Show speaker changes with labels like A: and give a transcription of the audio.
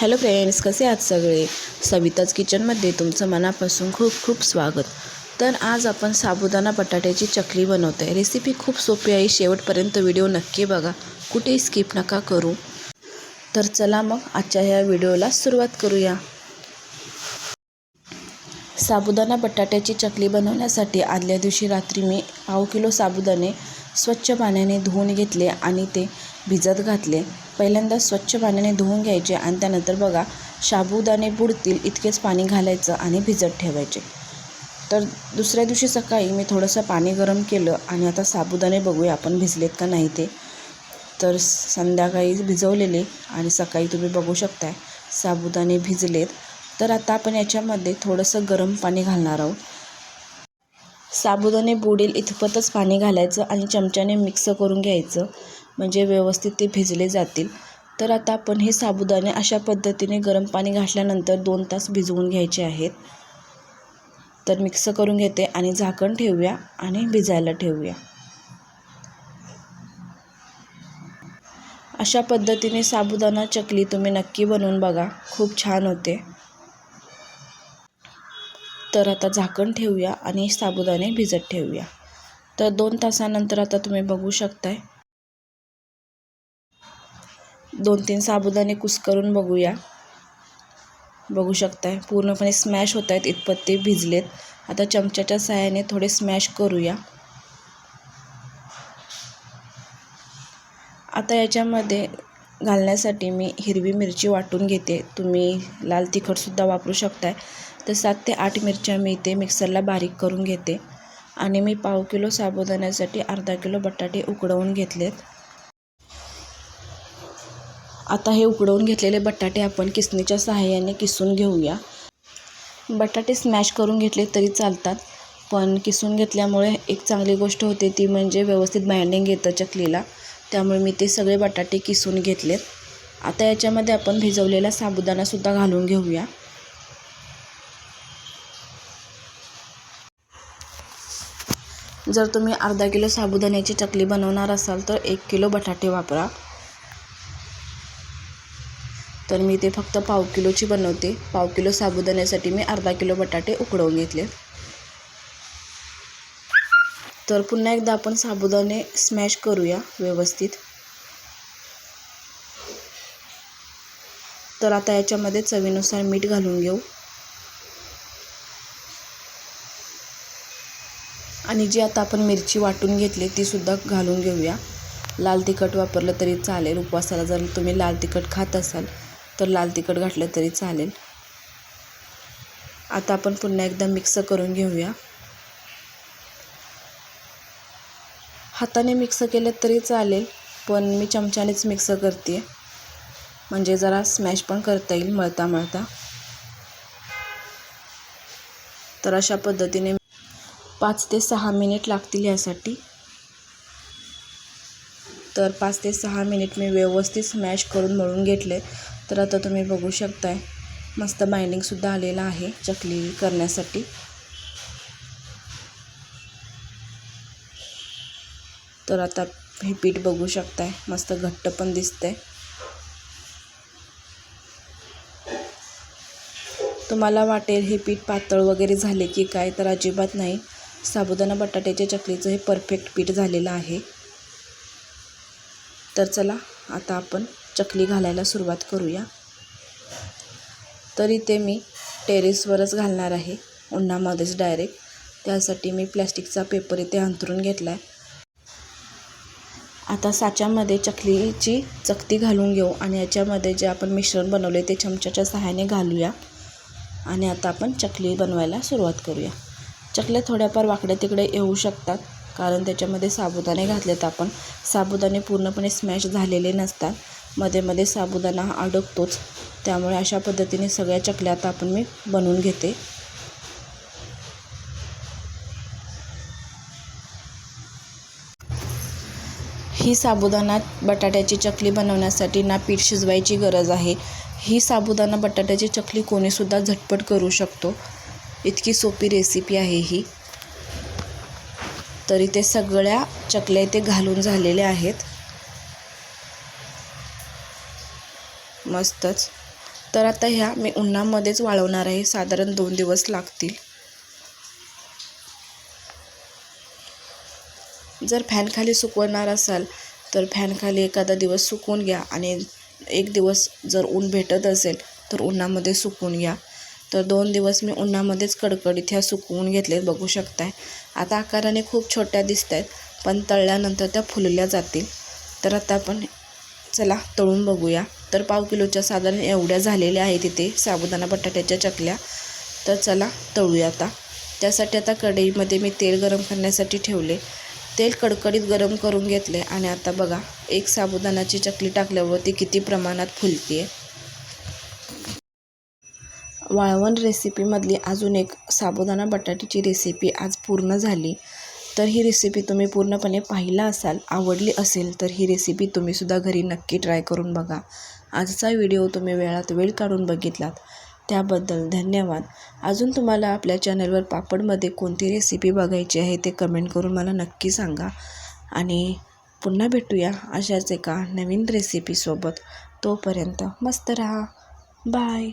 A: Hello friends कसे आहात सगळे? सविताज किचनमध्ये तुमचं मनापासून खूप खूप स्वागत. तर आज आपण साबुदाणा बटाट्याची चकली बनवतो आहे रेसिपी खूप सोपी आहे. शेवटपर्यंत व्हिडिओ नक्की बघा. कुठेही स्किप नका करू. तर चला मग आजच्या ह्या व्हिडिओला सुरुवात करूया. साबुदाणा बटाट्याची चकली बनवण्यासाठी आदल्या दिवशी रात्री मी पाव किलो साबुदाणे स्वच्छ पाण्याने धुवून घेतले आणि ते भिजत घातले. पहिल्यांदा स्वच्छ पाण्याने धुवून घ्यायचे आणि त्यानंतर बघा साबुदाणे बुडतील इतकेच पाणी घालायचं आणि भिजत ठेवायचे. तर दुसऱ्या दिवशी सकाळी मी थोडंसं पाणी गरम केलं आणि आता साबुदाणे बघूया आपण भिजलेत का नाही ते. तर संध्याकाळी भिजवलेले आणि सकाळी तुम्ही बघू शकताय साबुदाणे भिजलेत. तर आता आपण याच्यामध्ये थोडंसं गरम पाणी घालणार आहोत. साबुदाणे बुडेल इथपतच पाणी घालायचं आणि चमच्याने मिक्स करून घ्यायचं. म्हणजे व्यवस्थित ते भिजले जातील. तर आता आपण हे साबुदाणे अशा पद्धतीने गरम पाणी घातल्यानंतर दोन तास भिजवून घ्यायचे आहेत. तर मिक्स करून घेते आणि झाकण ठेवूया आणि भिजायला ठेवूया. अशा पद्धतीने साबुदाणा चकली तुम्ही नक्की बनवून बघा. खूप छान होते. तर आता झाकण ठेवूया आणि साबुदाणे भिजत ठेवूया. तर दोन तासानंतर आता तुम्ही बघू शकताय. दोन तीन साबुदाणे कुस्करून बघूया. बघू शकताय. पूर्णपणे स्मॅश होत आहेत इतपत ते भिजलेत. आता चमच्याच्या सहाय्याने थोडे स्मॅश करूया. आता याच्यामध्ये घालण्यासाठी मी हिरवी मिरची वाटून घेते. तुम्ही लाल तिखटसुद्धा वापरू शकताय. तर सात ते आठ मिरच्या मी इथे मिक्सरला बारीक करून घेते. आणि मी पाव किलो साबुदाण्यासाठी अर्धा किलो बटाटे उकडवून घेतलेत. आता हे उकडवून घेतलेले बटाटे आपण किसणीच्या सहाय्याने किसून घेऊया. बटाटे स्मॅश करून घेतले तरी चालतात पण किसून घेतल्यामुळे एक चांगली गोष्ट होते ती म्हणजे व्यवस्थित बाइंडिंग येतं चकलीला. त्यामुळे मी ते सगळे बटाटे किसून घेतलेत. आता याच्यामध्ये आपण भिजवलेला साबुदाणासुद्धा घालून घेऊया. जर तुम्ही अर्धा किलो साबुदाण्याची चकली बनवणार असाल तर एक किलो बटाटे वापरा. तर मी ते फक्त पाव किलोची बनवते. पाव किलो साबुदाण्यासाठी मी अर्धा किलो बटाटे उकडवून घेतले तर पुन्हा एकदा आपण साबुदाणे स्मॅश करूया व्यवस्थित. तर आता याच्यामध्ये चवीनुसार मीठ घालून घेऊ. आणि जी आता आपण मिरची वाटून घेतली तीसुद्धा घालून घेऊया. लाल तिखट वापरलं तरी चालेल. उपवासाला जर तुम्ही लाल तिखट खात असाल तर लाल तिखट घातलं तरी चालेल. आता आपण पुन्हा एकदा मिक्स करून घेऊया. हाताने मिक्स केलं तरी चालेल पण मी चमच्यानेच मिक्स करते. म्हणजे जरा स्मॅश पण करता येईल मळता मळता तर अशा पद्धतीने पाच ते सहा मिनिट लागतील यासाठी. तर पाच ते सहा मिनिट मी व्यवस्थित स्मॅश करून मळून घेतले. तर आता तुम्ही बघू शकताय मस्त बाइंडिंगसुद्धा आलेलं आहे चकली करण्यासाठी. तर आता हे पीठ बघू शकताय. मस्त घट्ट पण दिसतंय. तुम्हाला वाटेल हे पीठ पातळ वगैरे झाले की काय तर अजिबात नाही. साबुदाणा बटाट्याच्या चकलीचं हे परफेक्ट पीठ झालेलं आहे. तर चला आता आपण चकली घालायला सुरुवात करूया. तर इथे मी टेरेसवरच घालणार आहे. उन्हामध्येच डायरेक्ट त्यासाठी मी प्लॅस्टिकचा पेपर इथे अंथरून घेतला आहे आता साच्यामध्ये चकलीची चकती घालून घेऊ आणि याच्यामध्ये जे आपण मिश्रण बनवले ते चमच्याच्या सहाय्याने घालूया. आणि आता आपण चकली बनवायला सुरुवात करूया. चकल्या थोड्याफार वाकड्या तिकडे येऊ शकतात कारण त्याच्यामध्ये साबुदाणे घातलेत आपण. साबुदाणे पूर्णपणे स्मॅश झालेले नसतात. मध्ये मध्ये साबुदाणा हा अडकतोच. त्यामुळे अशा पद्धतीने सगळ्या चकल्या आता आपण मी बनवून घेते. ही साबुदाणा बटाट्याची चकली बनवण्यासाठी ना पीठ शिजवायची गरज आहे. ही साबुदाणा बटाट्याची चकली कोणीसुद्धा झटपट करू शकतो. इतकी सोपी रेसिपी आहे ही. तरी ते सगळ्या चकल्या इथे घालून झालेल्या आहेत. मस्तच. तर आता ह्या मी उन्हामध्येच वाळवणार आहे. साधारण दोन दिवस लागतील. जर फॅनखाली सुकवणार असाल तर फॅनखाली एखादा दिवस सुकवून घ्या आणि एक दिवस जर ऊन भेटत असेल तर उन्हामध्ये सुकवून घ्या. तर दोन दिवस मी उन्हामध्येच कडकडीत ह्या सुकवून घेतले बघू शकताय. आता आकाराने खूप छोट्या दिसत आहेत पण तळल्यानंतर त्या फुलल्या जातील. तर आता आपण चला तळून बघूया. तर पाव किलोच्या साधारण एवढ्या झालेल्या आहेत इथे साबुदाणा बटाट्याच्या चकल्या. तर चला तळूया आता. त्यासाठी आता कढईमध्ये मी तेल गरम करण्यासाठी ठेवले. तेल कडकडीत गरम करून घेतले आणि आता बघा एक साबुदाणाची चकली टाकल्यावर ती किती प्रमाणात फुलते वाळवण रेसिपीमधली अजून एक साबुदाणा बटाट्याची रेसिपी आज पूर्ण झाली. तर ही रेसिपी तुम्ही पूर्णपणे पाहिला असाल आवडली असेल तर ही रेसिपी तुम्हीसुद्धा घरी नक्की ट्राय करून बघा. आजचा व्हिडिओ तुम्ही वेळात वेळ काढून बघितलात. त्याबद्दल धन्यवाद. अजून तुम्हाला आपल्या चॅनलवर पापडमध्ये कोणती रेसिपी बघायची आहे ते कमेंट करून मला नक्की सांगा. आणि पुन्हा भेटूया अशाच एका नवीन रेसिपीसोबत तोपर्यंत मस्त रहा. बाय